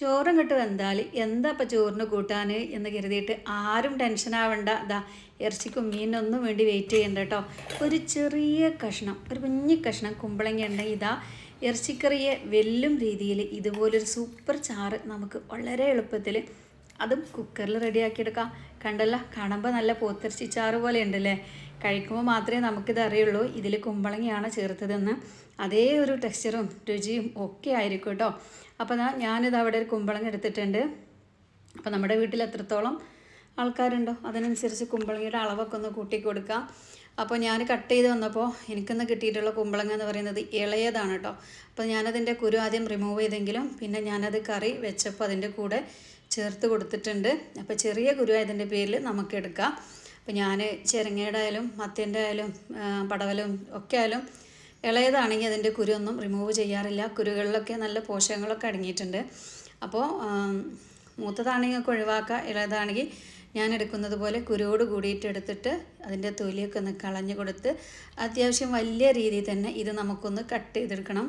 ചോറും കിട്ട് വെന്താൽ എന്താ ഇപ്പം ചോറിന് കൂട്ടാൻ എന്ന് കരുതിയിട്ട് ആരും ടെൻഷൻ ആവണ്ട. ഇതാ ഇറച്ചിക്കും മീനൊന്നും വേണ്ടി വെയിറ്റ് ചെയ്യണ്ട കേട്ടോ ഒരു ചെറിയ കഷ്ണം ഒരു കുഞ്ഞു കഷ്ണം കുമ്പളങ്ങ ഉണ്ടെങ്കിൽ ഇതാ ഇറച്ചിക്കറിയെ വെല്ലും രീതിയിൽ ഇതുപോലൊരു സൂപ്പർ ചാറ് നമുക്ക് വളരെ എളുപ്പത്തിൽ അതും കുക്കറിൽ റെഡിയാക്കിയെടുക്കാം കണ്ടല്ല കാണുമ്പോൾ നല്ല പോത്തിറച്ചി ചാറ് പോലെ ഉണ്ടല്ലേ? കഴിക്കുമ്പോൾ മാത്രമേ നമുക്കിത് അറിയുള്ളൂ ഇതിൽ കുമ്പളങ്ങയാണ് ചേർത്തതെന്ന്. അതേ ഒരു ടെക്സ്ചറും രുചിയും ഒക്കെ ആയിരിക്കും കേട്ടോ അപ്പോൾ ഞാനിത് അവിടെ ഒരു കുമ്പളങ്ങ എടുത്തിട്ടുണ്ട്. അപ്പോൾ നമ്മുടെ വീട്ടിൽ എത്രത്തോളം ആൾക്കാരുണ്ടോ അതിനനുസരിച്ച് കുമ്പളങ്ങയുടെ അളവൊക്കെ ഒന്ന് കൂട്ടി കൊടുക്കാം. അപ്പോൾ ഞാൻ കട്ട് ചെയ്ത് വന്നപ്പോൾ എനിക്കിന്ന് കിട്ടിയിട്ടുള്ള കുമ്പളങ്ങ എന്ന് പറയുന്നത് ഇളയതാണ് കേട്ടോ അപ്പോൾ ഞാനതിന്റെ കുരു ആദ്യം റിമൂവ് ചെയ്തെങ്കിലും പിന്നെ ഞാനത് കറി വെച്ചപ്പോൾ അതിന്റെ കൂടെ ചേർത്ത് കൊടുത്തിട്ടുണ്ട്. അപ്പോൾ ചെറിയ കുരു ആയതിന്റെ പേരിൽ നമുക്ക് എടുക്കാം. അപ്പോൾ ഞാൻ ചെരങ്ങയുടെ ആയാലും മത്തേന്റെ ആയാലും പടവലും ഒക്കെ ആയാലും ഇളയതാണെങ്കിൽ അതിന്റെ കുരുവൊന്നും റിമൂവ് ചെയ്യാറില്ല. കുരുകളിലൊക്കെ നല്ല പോഷകങ്ങളൊക്കെ അടങ്ങിയിട്ടുണ്ട്. അപ്പോൾ മൂത്തതാണെങ്കിൽ ഒക്കെ ഒഴിവാക്കുക. ഇളയതാണെങ്കിൽ ഞാൻ എടുക്കുന്നത് പോലെ കുരുവോട് കൂടിയിട്ട് എടുത്തിട്ട് അതിന്റെ തൊലിയൊക്കെ ഒന്ന് കളഞ്ഞു കൊടുത്ത് അത്യാവശ്യം വലിയ രീതിയിൽ തന്നെ ഇത് നമുക്കൊന്ന് കട്ട് ചെയ്തെടുക്കണം.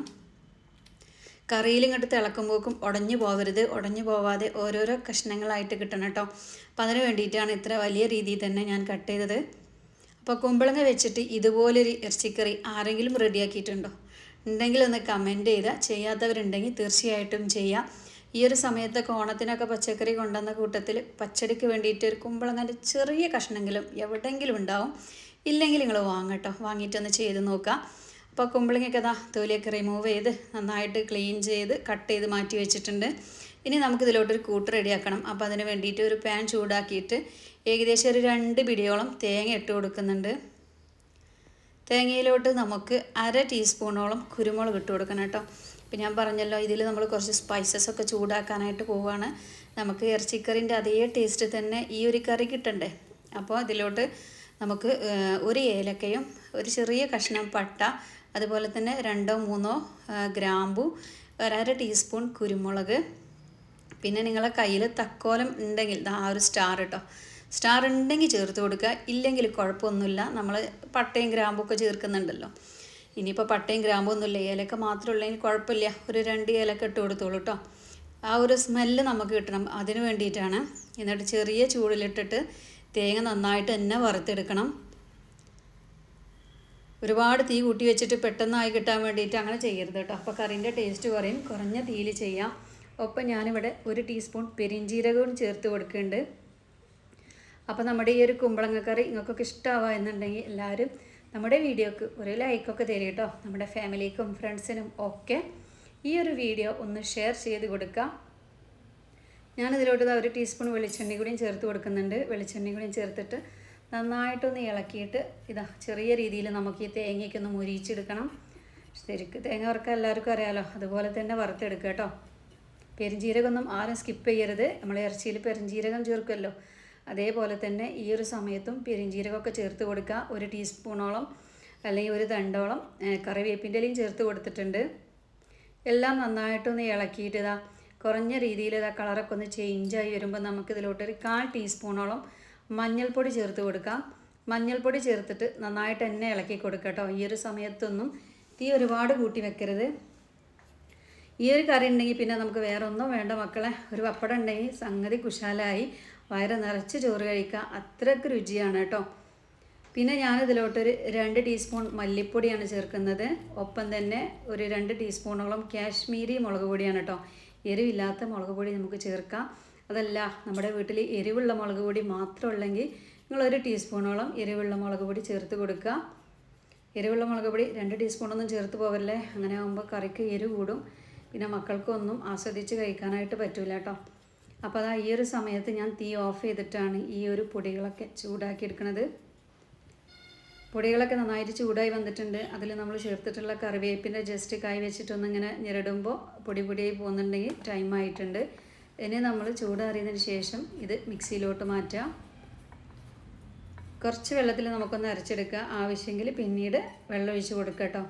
കറിയിൽ ഇങ്ങോട്ട് തിളക്കുമ്പോക്കും ഉടഞ്ഞു പോകരുത് ഉടഞ്ഞു പോവാതെ ഓരോരോ കഷ്ണങ്ങളായിട്ട് കിട്ടണം കേട്ടോ. അപ്പം അതിന് വേണ്ടിയിട്ടാണ് ഇത്ര വലിയ രീതിയിൽ തന്നെ ഞാൻ കട്ട് ചെയ്തത്. അപ്പോൾ കുമ്പളങ്ങ വെച്ചിട്ട് ഇതുപോലൊരു ഇറച്ചിക്കറി ആരെങ്കിലും റെഡിയാക്കിയിട്ടുണ്ടോ? ഉണ്ടെങ്കിൽ ഒന്ന് കമന്റ് ചെയ്താൽ ചെയ്യാത്തവരുണ്ടെങ്കിൽ തീർച്ചയായിട്ടും ചെയ്യാം. ഈ ഒരു സമയത്തൊക്കെ ഓണത്തിനൊക്കെ പച്ചക്കറി കൊണ്ടുവന്ന കൂട്ടത്തിൽ പച്ചടിക്ക് വേണ്ടിയിട്ട് ഒരു കുമ്പളങ്ങന്റെ ചെറിയ കഷ്ണമെങ്കിലും എവിടെയെങ്കിലും ഉണ്ടാവും. ഇല്ലെങ്കിൽ നിങ്ങൾ വാങ്ങട്ടോ. വാങ്ങിയിട്ടൊന്ന് ചെയ്ത് നോക്കാം. അപ്പോൾ കുമ്പളങ്ങയൊക്കെ അതാ തൊലിയൊക്കെ റിമൂവ് ചെയ്ത് നന്നായിട്ട് ക്ലീൻ ചെയ്ത് കട്ട് ചെയ്ത് മാറ്റി വെച്ചിട്ടുണ്ട്. ഇനി നമുക്കിതിലോട്ടൊരു കൂട്ട് റെഡിയാക്കണം. അപ്പോൾ അതിന് വേണ്ടിയിട്ട് ഒരു പാൻ ചൂടാക്കിയിട്ട് ഏകദേശം ഒരു രണ്ട് പിടിയോളം തേങ്ങ ഇട്ട് കൊടുക്കുന്നുണ്ട്. തേങ്ങയിലോട്ട് നമുക്ക് അര ടീസ്പൂണോളം കുരുമുളക് ഇട്ട് കൊടുക്കണം കേട്ടോ. ഇപ്പം ഞാൻ പറഞ്ഞല്ലോ ഇതിൽ നമ്മൾ കുറച്ച് സ്പൈസസ് ഒക്കെ ചൂടാക്കാനായിട്ട് പോവുകയാണ് നമുക്ക് ഇറച്ചിക്കറിന്റെ അതേ ടേസ്റ്റ് തന്നെ ഈ ഒരു കറി കിട്ടണ്ടേ? അപ്പോൾ അതിലോട്ട് നമുക്ക് ഒരു ഏലക്കയും ഒരു ചെറിയ കഷ്ണം പട്ട അതുപോലെ തന്നെ രണ്ടോ മൂന്നോ ഗ്രാമ്പു ഒരര ടീസ്പൂൺ കുരുമുളക് പിന്നെ നിങ്ങളെ കയ്യിൽ തക്കോലം ഉണ്ടെങ്കിൽ ആ ഒരു സ്റ്റാർ കേട്ടോ സ്റ്റാർ ഉണ്ടെങ്കിൽ ചേർത്ത് കൊടുക്കുക. ഇല്ലെങ്കിൽ കുഴപ്പമൊന്നുമില്ല. നമ്മൾ പട്ടയും ഗ്രാമ്പും ഒക്കെ ചേർക്കുന്നുണ്ടല്ലോ. ഇനിയിപ്പോൾ പട്ടയും ഗ്രാമ്പും ഒന്നുമില്ല. ഏലക്ക മാത്രമുള്ളെങ്കിൽ കുഴപ്പമില്ല. ഒരു രണ്ട് ഏലക്ക ഇട്ട് കൊടുത്തോളൂ കേട്ടോ ആ ഒരു സ്മെല്ല് നമുക്ക് കിട്ടണം. അതിന് വേണ്ടിയിട്ടാണ് എന്നിട്ട് ചെറിയ ചൂടിലിട്ടിട്ട് തേങ്ങ നന്നായിട്ട് തന്നെ വറുത്തെടുക്കണം. ഒരുപാട് തീ കൂട്ടി വെച്ചിട്ട് പെട്ടെന്നായി കിട്ടാൻ വേണ്ടിയിട്ട് അങ്ങനെ ചെയ്യരുത് കേട്ടോ അപ്പോൾ കറിന്റെ ടേസ്റ്റ് കുറയും. കുറഞ്ഞ തീയിൽ ചെയ്യാം. ഒപ്പം ഞാനിവിടെ ഒരു ടീസ്പൂൺ പെരിഞ്ചീരകവും ചേർത്ത് കൊടുക്കുന്നുണ്ട്. അപ്പോൾ നമ്മുടെ ഈ ഒരു കുമ്പളങ്ങ കറി നിങ്ങൾക്കൊക്കെ ഇഷ്ടമാവുക എന്നുണ്ടെങ്കിൽ എല്ലാവരും നമ്മുടെ വീഡിയോക്ക് ഒരു ലൈക്കൊക്കെ തരും കേട്ടോ. നമ്മുടെ ഫാമിലിക്കും ഫ്രണ്ട്സിനും ഒക്കെ ഈ ഒരു വീഡിയോ ഒന്ന് ഷെയർ ചെയ്ത് കൊടുക്കുക ഞാനിതിലോട്ട് ഒരു ടീസ്പൂൺ വെളിച്ചെണ്ണ കൂടിയും ചേർത്ത് കൊടുക്കുന്നുണ്ട്. വെളിച്ചെണ്ണ കൂടിയും ചേർത്തിട്ട് നന്നായിട്ടൊന്ന് ഇളക്കിയിട്ട് ഇതാ ചെറിയ രീതിയിൽ നമുക്ക് ഈ തേങ്ങയ്ക്കൊന്ന് മുരിച്ചെടുക്കണം ശരിക്ക് തേങ്ങ വറുക്കാൻ എല്ലാവർക്കും അറിയാമല്ലോ അതുപോലെ തന്നെ വറുത്തെടുക്കുക കേട്ടോ. പെരിഞ്ജീരകമൊന്നും ആരും സ്കിപ്പ് ചെയ്യരുത്. നമ്മൾ ഇറച്ചിയിൽ പെരിഞ്ജീരകം ചേർക്കുമല്ലോ അതേപോലെ തന്നെ ഈ ഒരു സമയത്തും പെരിഞ്ജീരകമൊക്കെ ചേർത്ത് കൊടുക്കുക. ഒരു ടീസ്പൂണോളം അല്ലെങ്കിൽ ഒരു തണ്ടോളം കറിവേപ്പിന്റെ ഇലയും ചേർത്ത് കൊടുത്തിട്ടുണ്ട്. എല്ലാം നന്നായിട്ടൊന്ന് ഇളക്കിയിട്ട് ഇതാ കുറഞ്ഞ രീതിയിൽ ഇതാ കളറൊക്കെ ഒന്ന് ചേഞ്ചായി വരുമ്പോൾ നമുക്കിതിലോട്ട് ഒരു കാൽ ടീസ്പൂണോളം മഞ്ഞൾപ്പൊടി ചേർത്ത് കൊടുക്കാം. മഞ്ഞൾപ്പൊടി ചേർത്തിട്ട് നന്നായിട്ട് തന്നെ ഇളക്കി കൊടുക്കാം കേട്ടോ. ഈ ഒരു സമയത്തൊന്നും തീ ഒരുപാട് കൂട്ടി വെക്കരുത്. ഈ ഒരു കറി ഉണ്ടെങ്കിൽ പിന്നെ നമുക്ക് വേറെ ഒന്നും വേണ്ട മക്കളെ. ഒരു പപ്പടം ഉണ്ടെങ്കിൽ സംഗതി കുശാലായി. വയറ് നിറച്ച് ചോറ് കഴിക്കുക അത്രയ്ക്ക് രുചിയാണ് കേട്ടോ. പിന്നെ ഞാൻ ഇതിലോട്ടൊരു രണ്ട് ടീസ്പൂൺ മല്ലിപ്പൊടിയാണ് ചേർക്കുന്നത്. ഒപ്പം തന്നെ ഒരു രണ്ട് ടീസ്പൂണോളം കാശ്മീരി മുളക് പൊടിയാണ് കേട്ടോ. എരിവില്ലാത്ത മുളക് പൊടി നമുക്ക് ചേർക്കാം. അതല്ല നമ്മുടെ വീട്ടിൽ എരിവുള്ള മുളക് പൊടി മാത്രം ഉള്ളെങ്കിൽ നിങ്ങൾ ഒരു ടീസ്പൂണോളം എരിവുള്ള മുളക് പൊടി ചേർത്ത് കൊടുക്കുക. എരിവുള്ള മുളക് പൊടി രണ്ട് ടീസ്പൂണൊന്നും ചേർത്ത് പോവല്ലേ അങ്ങനെ ആകുമ്പോൾ കറിക്ക് എരിവ് കൂടും. പിന്നെ മക്കൾക്കൊന്നും ആസ്വദിച്ച് കഴിക്കാനായിട്ട് പറ്റൂല കേട്ടോ അപ്പോൾ അതാ ഈ ഒരു സമയത്ത് ഞാൻ തീ ഓഫ് ചെയ്തിട്ടാണ് ഈ ഒരു പൊടികളൊക്കെ ചൂടാക്കി എടുക്കുന്നത് പൊടികളൊക്കെ നന്നായിട്ട് ചൂടായി വന്നിട്ടുണ്ട്. അതിൽ നമ്മൾ ചേർത്തിട്ടുള്ള കറിവേപ്പിന്റെ ജസ്റ്റ് കായ് വെച്ചിട്ടൊന്ന് ഇങ്ങനെ ഞെരടുമ്പോൾ പൊടി പൊടിയായി പോകുന്നുണ്ടെങ്കിൽ ടൈം ആയിട്ടുണ്ട്. ഇനി നമ്മൾ ചൂടാറിയതിന് ശേഷം ഇത് മിക്സിയിലോട്ട് മാറ്റാം. കുറച്ച് വെള്ളത്തിൽ നമുക്കൊന്ന് അരച്ചെടുക്കുക. ആവശ്യമെങ്കിൽ പിന്നീട് വെള്ളം ഒഴിച്ച് കൊടുക്കുക കേട്ടോ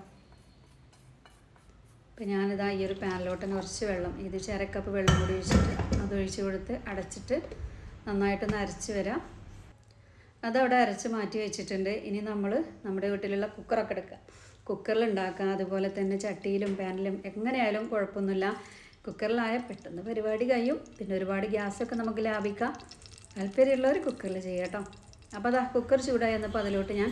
ഇപ്പം ഞാനിതാ ഈ ഒരു പാനിലോട്ട് കുറച്ച് വെള്ളം ഇത് ചിരക്കപ്പ് വെള്ളം കൂടി ഒഴിച്ചിട്ട് അത് ഒഴിച്ച് കൊടുത്ത് അടച്ചിട്ട് നന്നായിട്ടൊന്ന് അരച്ച് വരാം. അതവിടെ അരച്ച് മാറ്റി വെച്ചിട്ടുണ്ട്. ഇനി നമ്മൾ നമ്മുടെ വീട്ടിലുള്ള കുക്കറൊക്കെ എടുക്കുക. കുക്കറിൽ ഉണ്ടാക്കുക അതുപോലെ തന്നെ ചട്ടിയിലും പാനിലും എങ്ങനെയായാലും കുഴപ്പമൊന്നുമില്ല. കുക്കറിലായ പെട്ടെന്ന് പരിപാടി കഴിയും. പിന്നെ ഒരുപാട് ഗ്യാസൊക്കെ നമുക്ക് ലാഭിക്കാം. താല്പര്യമുള്ളവർ കുക്കറിൽ ചെയ്യാം അപ്പോൾ അതാ കുക്കർ ചൂടായി എന്നപ്പോൾ അതിലോട്ട് ഞാൻ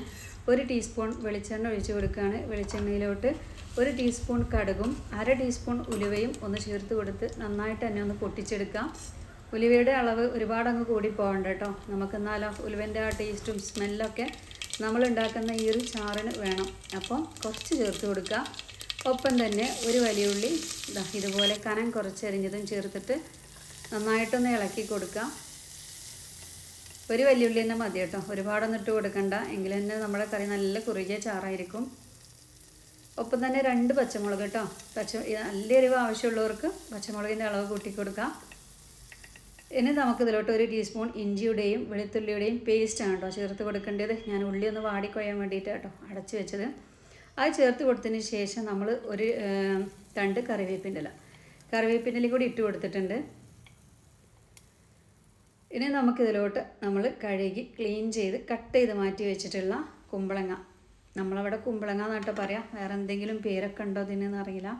ഒരു ടീസ്പൂൺ വെളിച്ചെണ്ണ ഒഴിച്ച് കൊടുക്കുകയാണ്. വെളിച്ചെണ്ണയിലോട്ട് ഒരു ടീസ്പൂൺ കടുകും അര ടീസ്പൂൺ ഉലുവയും ഒന്ന് ചേർത്ത് കൊടുത്ത് നന്നായിട്ട് തന്നെ ഒന്ന് പൊട്ടിച്ചെടുക്കാം. ഉലുവയുടെ അളവ് ഒരുപാട് അങ്ങ് കൂടി പോകണ്ട കേട്ടോ. നമുക്ക് എന്നാലോ ഉലുവന്റെ ആ ടേസ്റ്റും സ്മെല്ലൊക്കെ നമ്മൾ ഉണ്ടാക്കുന്ന ഈ ഒരു ചാറിന് വേണം. അപ്പം കുറച്ച് ചേർത്ത് കൊടുക്കുക. ഒപ്പം തന്നെ ഒരു വലിയ ഉള്ളി ഇതാ ഇതുപോലെ കനം കുറച്ചരിഞ്ഞതും ചേർത്തിട്ട് നന്നായിട്ടൊന്ന് ഇളക്കി കൊടുക്കാം. ഒരു വലിയ ഉള്ളി തന്നെ മതി കേട്ടോ. ഒരുപാടൊന്നും ഇട്ട് കൊടുക്കണ്ട. എങ്കിൽ തന്നെ നമ്മുടെ കറി നല്ല കുറുകിയ ചാറായിരിക്കും. ഒപ്പം തന്നെ രണ്ട് പച്ചമുളക് കേട്ടോ. പച്ച നല്ല എരിവ് ആവശ്യമുള്ളവർക്ക് പച്ചമുളകിന്റെ അളവ് കൂട്ടി കൊടുക്കാം. ഇനി നമുക്ക് ഇതിലോട്ട് ഒരു ടീസ്പൂൺ ഇഞ്ചിയുടെയും വെളുത്തുള്ളിയുടെയും ആണ് കേട്ടോ ചേർത്ത് കൊടുക്കേണ്ടത്. ഞാൻ ഉള്ളി ഒന്ന് വാടിക്കൊയ്യാൻ വേണ്ടിയിട്ട് കേട്ടോ അടച്ചു വെച്ചത്. അത് ചേർത്ത് കൊടുത്തതിന് ശേഷം നമ്മൾ ഒരു തണ്ട് കറിവേപ്പിന്റെ ഇല. കറിവേപ്പിന്റെ കൂടി ഇട്ട് കൊടുത്തിട്ടുണ്ട്. ഇനി നമുക്കിതിലോട്ട് നമ്മൾ കഴുകി ക്ലീൻ ചെയ്ത് കട്ട് ചെയ്ത് മാറ്റി വെച്ചിട്ടുള്ള കുമ്പളങ്ങ. നമ്മളവിടെ കുമ്പളങ്ങ എന്നിട്ട് പറയാം. വേറെ എന്തെങ്കിലും പേരൊക്കെ ഉണ്ടോ ഇതിനെന്ന് അറിയില്ല.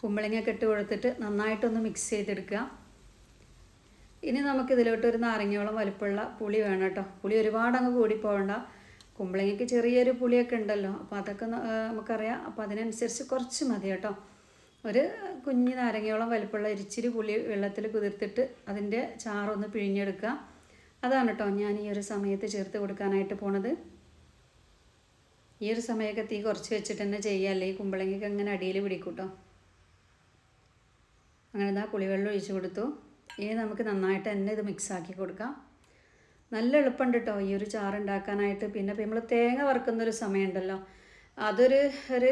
കുമ്പളങ്ങയൊക്കെ ഇട്ട് കൊടുത്തിട്ട് നന്നായിട്ടൊന്ന് മിക്സ് ചെയ്തെടുക്കുക. ഇനി നമുക്കിതിലോട്ട് ഒരു നാരങ്ങയോളം വലുപ്പമുള്ള പുളി വേണം കേട്ടോ. പുളി ഒരുപാട് അങ്ങ് കൂടി പോകണ്ട കുമ്പളങ്ങയ്ക്ക് ചെറിയൊരു പുളിയൊക്കെ ഉണ്ടല്ലോ. അപ്പോൾ അതൊക്കെ നമുക്കറിയാം. അപ്പോൾ അതിനനുസരിച്ച് കുറച്ച് മതി കേട്ടോ. ഒരു കുഞ്ഞ് നാരങ്ങയോളം വലുപ്പമുള്ള ഇരിച്ചിരി പുളി വെള്ളത്തിൽ കുതിർത്തിട്ട് അതിന്റെ ചാറൊന്ന് പിഴിഞ്ഞെടുക്കുക. അതാണ് കേട്ടോ ഞാൻ ഈ ഒരു സമയത്ത് ചേർത്ത് കൊടുക്കാനായിട്ട് പോണത്. ഈ ഒരു സമയമൊക്കെ തീ കുറച്ച് വെച്ചിട്ട് തന്നെ ചെയ്യുക. ഈ കുമ്പളങ്ങയ്ക്ക് അങ്ങനെ അടിയിൽ പിടിക്കൂട്ടോ. അങ്ങനെ ഇതാ പുളിവെള്ളം ഒഴിച്ച് കൊടുത്തു. ഇനി നമുക്ക് നന്നായിട്ട് തന്നെ ഇത് മിക്സ് ആക്കി കൊടുക്കാം. നല്ല എളുപ്പമുണ്ട് കേട്ടോ ഈ ഒരു ചാറ് ഉണ്ടാക്കാനായിട്ട് പിന്നെ ഇപ്പം നമ്മൾ തേങ്ങ വറുക്കുന്നൊരു സമയമുണ്ടല്ലോ. അതൊരു ഒരു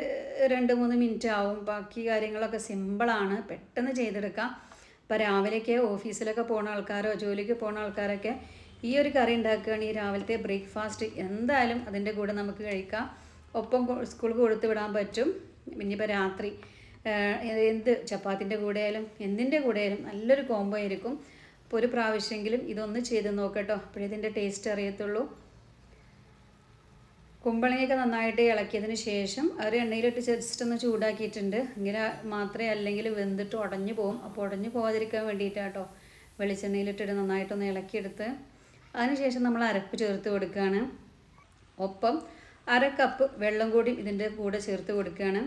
രണ്ട് മൂന്ന് മിനിറ്റ് ആവും. ബാക്കി കാര്യങ്ങളൊക്കെ സിമ്പിളാണ് പെട്ടെന്ന് ചെയ്തെടുക്കാം. ഇപ്പോൾ രാവിലെയൊക്കെ ഓഫീസിലൊക്കെ പോണ ആൾക്കാരോ ജോലിക്ക് പോണ ആൾക്കാരൊക്കെ ഈ ഒരു കറി ഉണ്ടാക്കുകയാണെങ്കിൽ രാവിലത്തെ ബ്രേക്ക്ഫാസ്റ്റ്. എന്തായാലും അതിന്റെ കൂടെ നമുക്ക് കഴിക്കാം. ഒപ്പം സ്കൂൾക്ക് കൊടുത്തു വിടാൻ പറ്റും. ഇനിയിപ്പോൾ രാത്രി എന്ത് ചപ്പാത്തിന്റെ കൂടെ ആയാലും എന്തിന്റെ കൂടെ ആയാലും നല്ലൊരു കോംബോ ആയിരിക്കും. അപ്പോൾ ഒരു പ്രാവശ്യമെങ്കിലും ഇതൊന്ന് ചെയ്ത് നോക്കട്ടോ. അപ്പോഴേ ഇതിന്റെ ടേസ്റ്റ് അറിയത്തുള്ളൂ. കുമ്പളങ്ങയൊക്കെ നന്നായിട്ട് ഇളക്കിയതിന് ശേഷം അവർ എണ്ണയിലിട്ട് ജസ്റ്റ് ഒന്ന് ചൂടാക്കിയിട്ടുണ്ട്. ഇങ്ങനെ മാത്രമേ അല്ലെങ്കിൽ വെന്തിട്ട് ഉടഞ്ഞു പോകും അപ്പോൾ ഉടഞ്ഞു പോകാതിരിക്കാൻ വേണ്ടിയിട്ടാണ് കേട്ടോ വെളിച്ചെണ്ണയിലിട്ടിട്ട് നന്നായിട്ടൊന്ന് ഇളക്കിയെടുത്ത് അതിനുശേഷം നമ്മൾ അരപ്പ് ചേർത്ത് കൊടുക്കുകയാണ്. ഒപ്പം അര കപ്പ് വെള്ളം കൂടി ഇതിന്റെ കൂടെ ചേർത്ത് കൊടുക്കുകയാണ്.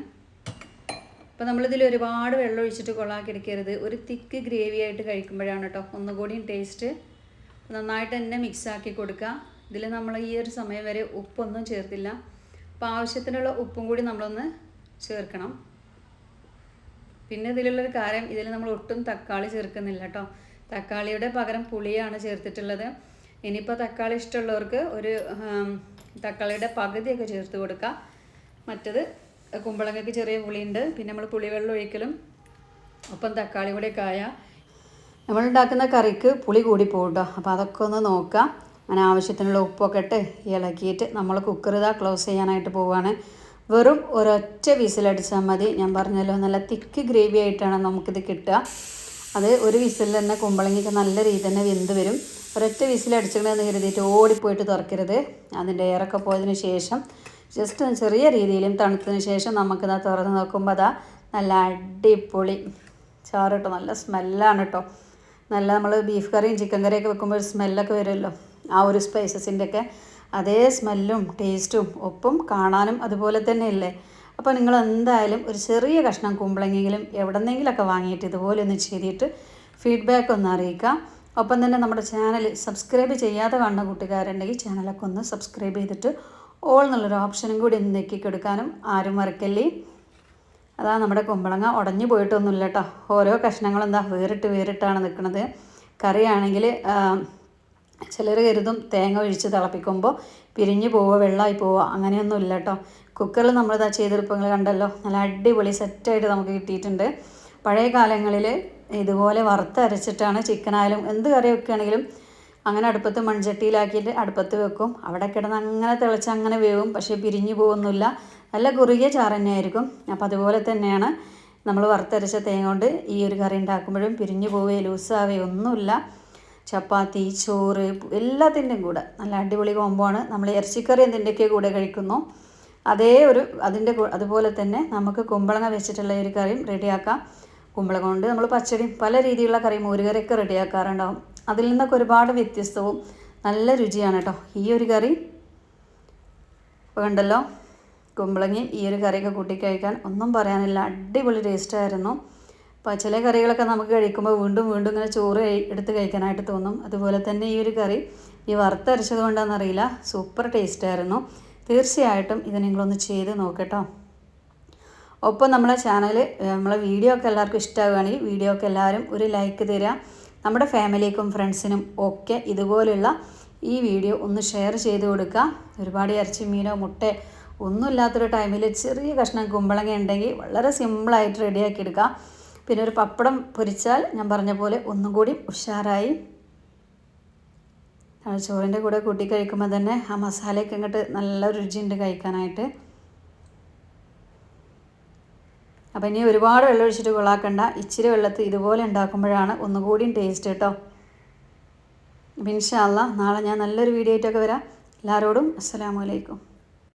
അപ്പോൾ നമ്മളിതിൽ ഒരുപാട് വെള്ളം ഒഴിച്ചിട്ട് കൊള്ളാക്കി എടുക്കരുത്. ഒരു തിക്ക് ഗ്രേവി ആയിട്ട് കഴിക്കുമ്പോഴാണ് കേട്ടോ ഒന്നുകൂടിയും ടേസ്റ്റ് നന്നായിട്ട് തന്നെ മിക്സാക്കി കൊടുക്കുക. ഇതിൽ നമ്മൾ ഈ ഒരു സമയം വരെ ഉപ്പൊന്നും ചേർത്തില്ല. അപ്പോൾ ആവശ്യത്തിനുള്ള ഉപ്പും കൂടി നമ്മളൊന്ന് ചേർക്കണം. പിന്നെ ഇതിലുള്ളൊരു കാര്യം ഇതിൽ നമ്മൾ ഒട്ടും തക്കാളി ചേർക്കുന്നില്ല കേട്ടോ. തക്കാളിയുടെ പകരം പുളിയാണ് ചേർത്തിട്ടുള്ളത്. ഇനിയിപ്പോൾ തക്കാളി ഇഷ്ടമുള്ളവർക്ക് ഒരു തക്കാളിയുടെ പകുതിയൊക്കെ ചേർത്ത് കൊടുക്കുക മറ്റത് കുമ്പളങ്ങയ്ക്ക് ചെറിയ പുളിയുണ്ട്. പിന്നെ നമ്മൾ പുളിവെള്ളം ഒഴിക്കലും ഒപ്പം തക്കാളി കൂടെ കായ നമ്മൾ ഉണ്ടാക്കുന്ന കറിക്ക് പുളി കൂടി പോകും കേട്ടോ അപ്പോൾ അതൊക്കെ ഒന്ന് നോക്കാം. അങ്ങനെ ആവശ്യത്തിനുള്ള ഉപ്പൊക്കെ ഇട്ട് ഇളക്കിയിട്ട് നമ്മൾ കുക്കർ ഇതാ ക്ലോസ് ചെയ്യാനായിട്ട് പോവുകയാണ് വെറും ഒരൊറ്റ വിസിലടിച്ചാൽ മതി. ഞാൻ പറഞ്ഞല്ലോ നല്ല തിക്ക് ഗ്രേവി ആയിട്ടാണ് നമുക്കിത് കിട്ടുക. അത് ഒരു വിസിലിൽ തന്നെ കുമ്പളങ്ങിക്ക് നല്ല രീതി തന്നെ വെന്ത് വരും. ഒരൊറ്റ വിസിലടിച്ചിട്ടുണ്ടെന്ന് കരുതിയിട്ട് ഓടിപ്പോയിട്ട് തുറക്കരുത്. അതിന്റെ എയറൊക്കെ പോയതിന് ശേഷം ജസ്റ്റ് ഒന്ന് ചെറിയ രീതിയിലും തണുത്തതിന് ശേഷം നമുക്കിതാ തുറന്ന് നോക്കുമ്പോൾ അതാ നല്ല അടിപൊളി ചാറ് നല്ല സ്മെല്ലാണ് കേട്ടോ. നല്ല നമ്മൾ ബീഫ് കറിയും ചിക്കൻ കറിയൊക്കെ വെക്കുമ്പോൾ ഒരു സ്മെല്ലൊക്കെ വരുമല്ലോ. ആ ഒരു സ്പൈസസിന്റെ ഒക്കെ അതേ സ്മെല്ലും ടേസ്റ്റും ഒപ്പം കാണാനും അതുപോലെ തന്നെ അല്ലേ? അപ്പോൾ നിങ്ങൾ എന്തായാലും ഒരു ചെറിയ കഷ്ണം എവിടെ എവിടെന്നെങ്കിലൊക്കെ വാങ്ങിയിട്ട് ഇതുപോലെ ഒന്ന് ചെയ്തിട്ട് ഫീഡ്ബാക്ക് ഒന്ന് അറിയിക്കുക ഒപ്പം തന്നെ നമ്മുടെ ചാനൽ സബ്സ്ക്രൈബ് ചെയ്യാതെ കാണുന്ന കൂട്ടുകാരുണ്ടെങ്കിൽ ചാനലൊക്കെ ഒന്ന് സബ്സ്ക്രൈബ് ചെയ്തിട്ട് ഓൾ എന്നുള്ളൊരു ഓപ്ഷനും കൂടി ഒന്ന് നെക്കി കൊടുക്കാനും ആരും മറക്കല്ലേ? അതാ നമ്മുടെ കുമ്പളങ്ങ ഉടഞ്ഞു പോയിട്ടൊന്നുമില്ല കേട്ടോ ഓരോ കഷ്ണങ്ങളും എന്താ വേറിട്ട് വേറിട്ടാണ് നിൽക്കുന്നത്. കറിയാണെങ്കിൽ ചിലർ കരുതും തേങ്ങ ഒഴിച്ച് തിളപ്പിക്കുമ്പോൾ പിരിഞ്ഞു പോവുക വെള്ളമായി പോവുക അങ്ങനെയൊന്നും ഇല്ല കേട്ടോ കുക്കറിൽ നമ്മളിതാ ചെയ്തെടുപ്പങ്ങൾ കണ്ടല്ലോ. നല്ല അടിപൊളി സെറ്റായിട്ട് നമുക്ക് കിട്ടിയിട്ടുണ്ട്. പഴയ കാലങ്ങളിൽ ഇതുപോലെ വറുത്തരച്ചിട്ടാണ് ചിക്കനായാലും എന്ത് കറി വെക്കുകയാണെങ്കിലും അങ്ങനെ അടുപ്പത്ത് മൺചട്ടിയിലാക്കിയിട്ട് അടുപ്പത്ത് വെക്കും. അവിടെ കിടന്ന് അങ്ങനെ തിളച്ച് അങ്ങനെ വേവും. പക്ഷേ പിരിഞ്ഞു പോകുന്നില്ല. നല്ല കുറുകിയ ചാറ് തന്നെയായിരിക്കും. അപ്പോൾ അതുപോലെ തന്നെയാണ് നമ്മൾ വറുത്തരച്ച തേങ്ങ കൊണ്ട് ഈ ഒരു കറി ഉണ്ടാക്കുമ്പോഴും പിരിഞ്ഞു പോവേ ലൂസാവുകയോ ഒന്നുമില്ല. ചപ്പാത്തി ചോറ് എല്ലാത്തിന്റെയും കൂടെ. നല്ല അടിപൊളി കോംബോ ആണ്. നമ്മൾ ഇറച്ചിക്കറി എന്തിന്റെയൊക്കെ കൂടെ കഴിക്കുന്നു. അതേ ഒരു അതിന്റെ അതുപോലെ തന്നെ നമുക്ക് കുമ്പളങ്ങ വെച്ചിട്ടുള്ള ഒരു കറിയും റെഡിയാക്കാം കുമ്പള കൊണ്ട് നമ്മൾ പച്ചടി പല രീതിയിലുള്ള കറി മോരുകറിയൊക്കെ റെഡിയാക്കാറുണ്ടാവും അതിൽ നിന്നൊക്കെ ഒരുപാട് വ്യത്യസ്തവും നല്ല രുചിയാണ് കേട്ടോ ഈ ഒരു കറി. ഇപ്പോൾ കണ്ടല്ലോ കുമ്പളങ്ങി ഈ ഒരു കറിയൊക്കെ കൂട്ടി കഴിക്കാൻ ഒന്നും പറയാനില്ല. അടിപൊളി ടേസ്റ്റായിരുന്നു അപ്പോൾ ചില കറികളൊക്കെ നമുക്ക് കഴിക്കുമ്പോൾ വീണ്ടും വീണ്ടും ഇങ്ങനെ ചോറ് എടുത്ത് കഴിക്കാനായിട്ട് തോന്നും. അതുപോലെ തന്നെ ഈ ഒരു കറി ഈ വറുത്തരച്ചത് കൊണ്ടാണെന്നറിയില്ല സൂപ്പർ ടേസ്റ്റായിരുന്നു തീർച്ചയായിട്ടും ഇത് നിങ്ങളൊന്ന് ചെയ്ത് നോക്കട്ടോ ഒപ്പം നമ്മളെ ചാനൽ നമ്മളെ വീഡിയോ ഒക്കെ എല്ലാവർക്കും ഇഷ്ടമാവുകയാണെങ്കിൽ വീഡിയോ ഒക്കെ എല്ലാവരും ഒരു ലൈക്ക് തരിക. നമ്മുടെ ഫാമിലിക്കും ഫ്രണ്ട്സിനും ഒക്കെ ഇതുപോലുള്ള ഈ വീഡിയോ ഒന്ന് ഷെയർ ചെയ്ത് കൊടുക്കുക. ഒരുപാട് ഇറച്ചി മീനോ മുട്ട ഒന്നുമില്ലാത്തൊരു ടൈമിൽ ചെറിയ കഷ്ണം കുമ്പളങ്ങ ഉണ്ടെങ്കിൽ വളരെ സിമ്പിളായിട്ട് റെഡിയാക്കി എടുക്കാം പിന്നെ ഒരു പപ്പടം പൊരിച്ചാൽ ഞാൻ പറഞ്ഞ പോലെ ഒന്നും കൂടി ഉഷാറായി. ചോറിന്റെ കൂടെ കൂട്ടി കഴിക്കുമ്പോൾ തന്നെ ആ മസാലയൊക്കെ ഇങ്ങോട്ട് നല്ല രുചിയുണ്ട് കഴിക്കാനായിട്ട്. അപ്പം ഇനി ഒരുപാട് വെള്ളം ഒഴിച്ചിട്ട് കൊള്ളാക്കണ്ട ഇച്ചിരി വെള്ളത്തിൽ ഇതുപോലെ ഉണ്ടാക്കുമ്പോഴാണ് ഒന്നുകൂടിയും ടേസ്റ്റ് കേട്ടോ. അപ്പം ഇൻഷാല്ല നാളെ ഞാൻ നല്ലൊരു വീഡിയോ ആയിട്ടൊക്കെ വരാം. എല്ലാവരോടും അസ്സലാമലൈക്കും